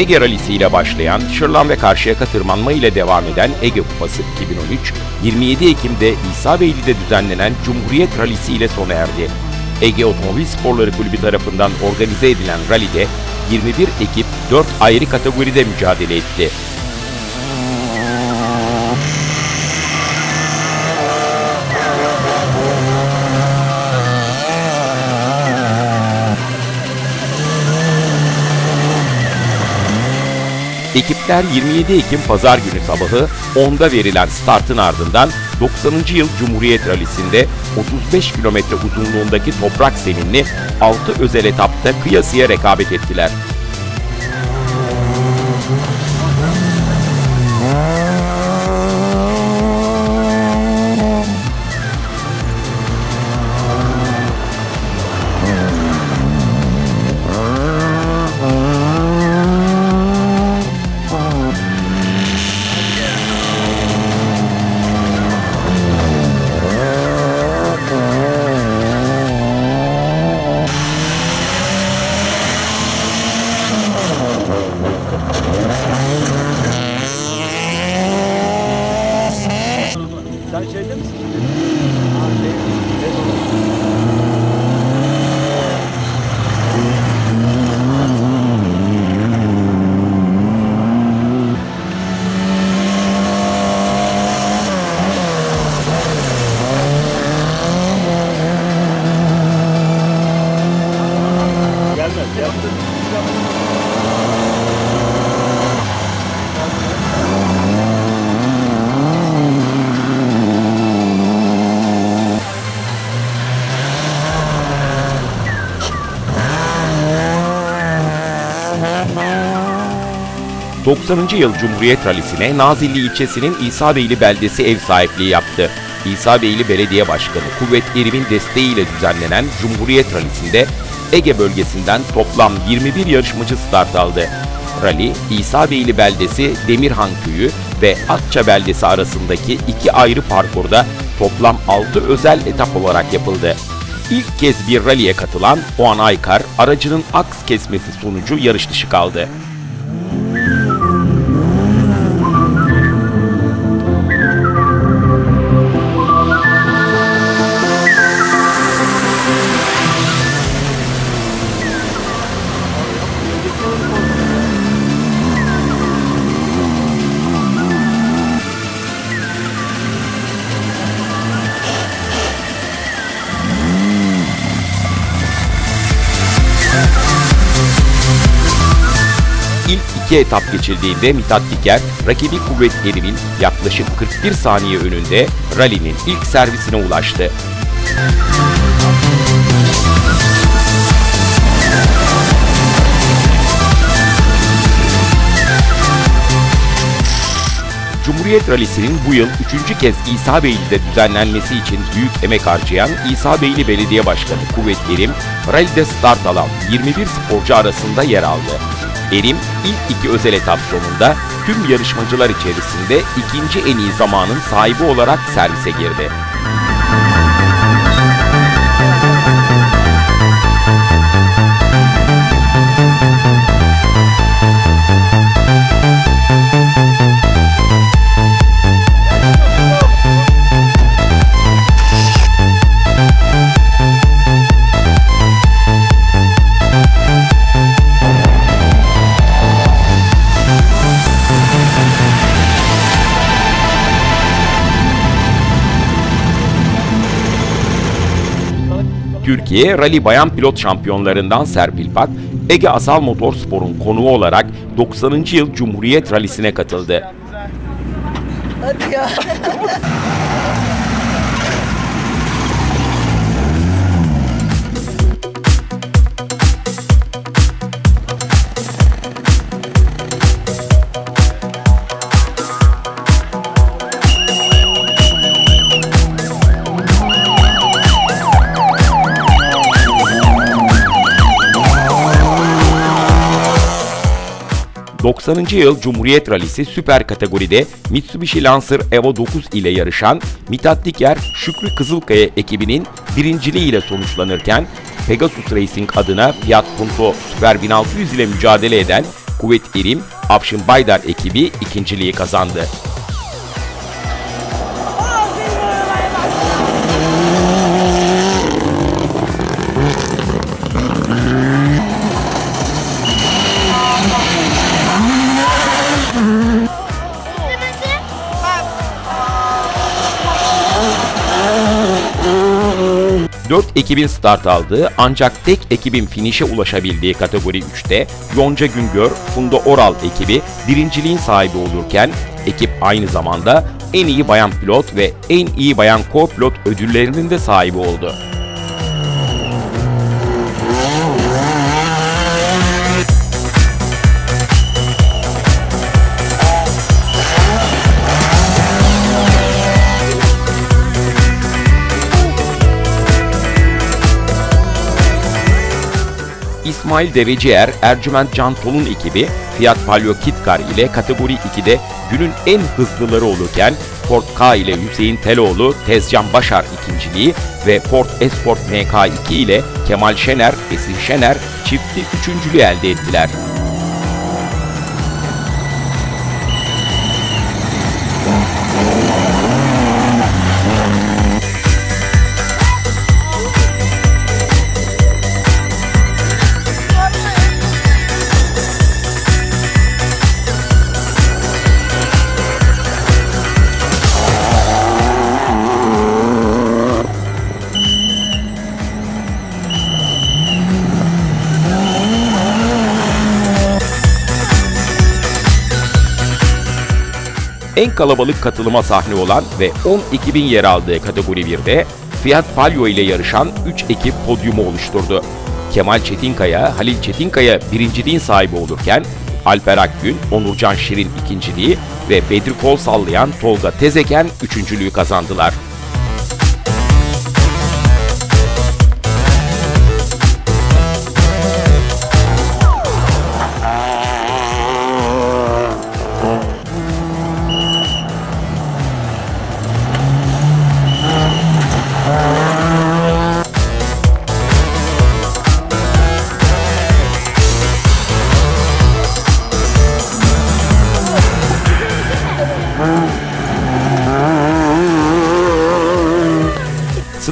Ege Rallisi ile başlayan Şırlan ve Karşıyaka tırmanma ile devam eden Ege Kupası 2013, 27 Ekim'de İsa Beyli'de düzenlenen Cumhuriyet Rallisi ile sona erdi. Ege Otomobil Sporları Kulübü tarafından organize edilen rallide 21 ekip 4 ayrı kategoride mücadele etti. Ekipler 27 Ekim Pazar günü sabahı 10'da verilen startın ardından 90. yıl Cumhuriyet Rally'sinde 35 kilometre uzunluğundaki toprak zeminli 6 özel etapta kıyasıya rekabet ettiler. 90. yıl Cumhuriyet Rally'sine Nazilli ilçesinin İsabeyli beldesi ev sahipliği yaptı. İsabeyli Belediye Başkanı Kuvvet Erim'in desteğiyle düzenlenen Cumhuriyet Rally'sinde Ege bölgesinden toplam 21 yarışmacı start aldı. Rally, İsabeyli beldesi Demirhan Köyü ve Atça beldesi arasındaki iki ayrı parkurda toplam 6 özel etap olarak yapıldı. İlk kez bir rally'e katılan Oğan Aykar aracının aks kesmesi sonucu yarış dışı kaldı. İki etap geçildiğinde Mithat Diker, rakibi Kuvvet Erim'in yaklaşık 41 saniye önünde rally'nin ilk servisine ulaştı. Cumhuriyet Rally'sinin bu yıl üçüncü kez İsa Beyli'de düzenlenmesi için büyük emek harcayan İsa Beyli Belediye Başkanı Kuvvet Erim, rally'de start alan 21 sporcu arasında yer aldı. Erim ilk iki özel etap sonunda tüm yarışmacılar içerisinde ikinci en iyi zamanın sahibi olarak servise girdi. Türkiye Rally Bayan Pilot Şampiyonlarından Serpil Pak, Ege Asal Motorspor'un konuğu olarak 90. yıl Cumhuriyet Rally'sine katıldı. Hadi ya. 90. yıl Cumhuriyet Rallisi süper kategoride Mitsubishi Lancer Evo 9 ile yarışan Mithat Diker, Şükrü Kızılkaya ekibinin birinciliğiyle sonuçlanırken Pegasus Racing adına Fiat Punto Super 1600 ile mücadele eden Kuvvet Erim, Afşin Baydar ekibi ikinciliği kazandı. Ekibin start aldığı ancak tek ekibin finişe ulaşabildiği kategori 3'te Yonca Güngör, Funda Oral ekibi birinciliğin sahibi olurken ekip aynı zamanda en iyi bayan pilot ve en iyi bayan co-pilot ödüllerinin de sahibi oldu. İsmail Devecier, Ercüment Can Tolun ekibi Fiat Palio Kitkar ile kategori 2'de günün en hızlıları olurken Ford K ile Hüseyin Teloğlu Tezcan Başar ikinciliği ve Ford Esport MK2 ile Kemal Şener, Esin Şener çifti üçüncülüğü elde ettiler. En kalabalık katılıma sahne olan ve 10 ekibin yer aldığı kategori 1'de Fiat Palio ile yarışan 3 ekip podyumu oluşturdu. Kemal Çetinkaya, Halil Çetinkaya birinciliğin sahibi olurken Alper Akgün, Onurcan Şirin ikinciliği ve Bedri Kol sallayan Tolga Tezeken üçüncülüğü kazandılar.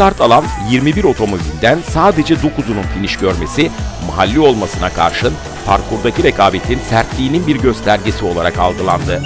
Start alan 21 otomobilden sadece 9'unun finish görmesi mahalli olmasına karşın parkurdaki rekabetin sertliğinin bir göstergesi olarak algılandı.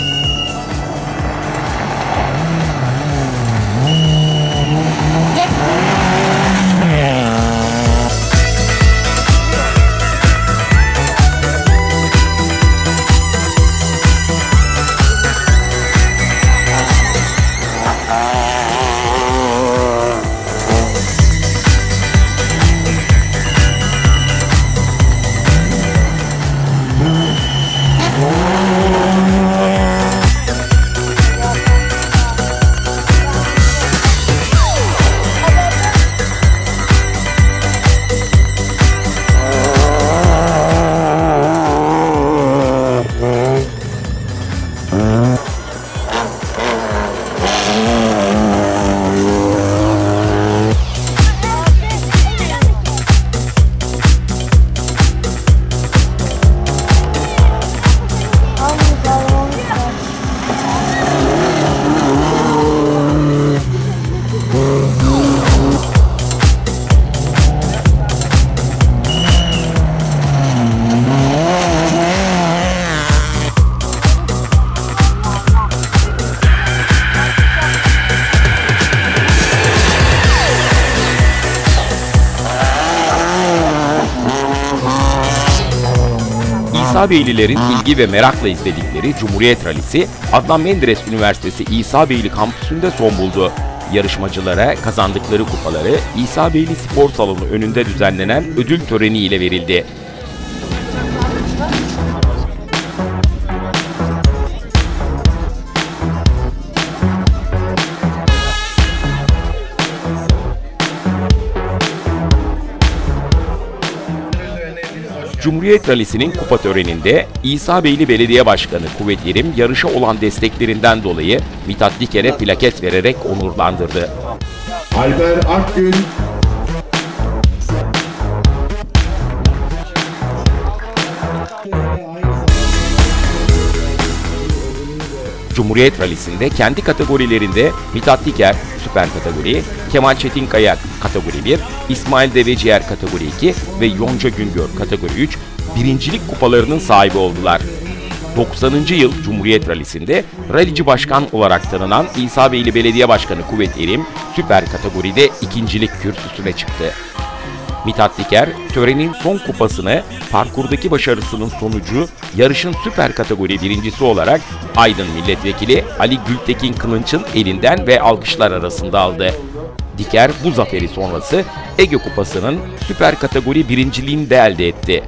İsa Beylilerin ilgi ve merakla izledikleri Cumhuriyet Rallisi Adnan Menderes Üniversitesi İsa Beyli kampüsünde son buldu. Yarışmacılara kazandıkları kupaları İsa Beyli Spor Salonu önünde düzenlenen ödül töreni ile verildi. Cumhuriyet Rallisi'nin kupa töreninde İsa Beyli Belediye Başkanı Kuvvet Yerim yarışa olan desteklerinden dolayı Mithat Diker'e plaket vererek onurlandırdı. Alper Akgün Cumhuriyet Rally'sinde kendi kategorilerinde Mithat Diker süper kategori, Kemal Çetinkaya kategori 1, İsmail Deveciğer kategori 2 ve Yonca Güngör kategori 3 birincilik kupalarının sahibi oldular. 90. yıl Cumhuriyet Rally'sinde rallici başkan olarak tanınan İsa Beyli Belediye Başkanı Kuvvet Erim süper kategoride ikincilik kürsüsüne çıktı. Mithat Diker, törenin son kupasını parkurdaki başarısının sonucu yarışın süper kategori birincisi olarak Aydın Milletvekili Ali Gültekin Kılınç'ın elinden ve alkışlar arasında aldı. Diker bu zaferi sonrası Ege Kupası'nın süper kategori birinciliğini de elde etti.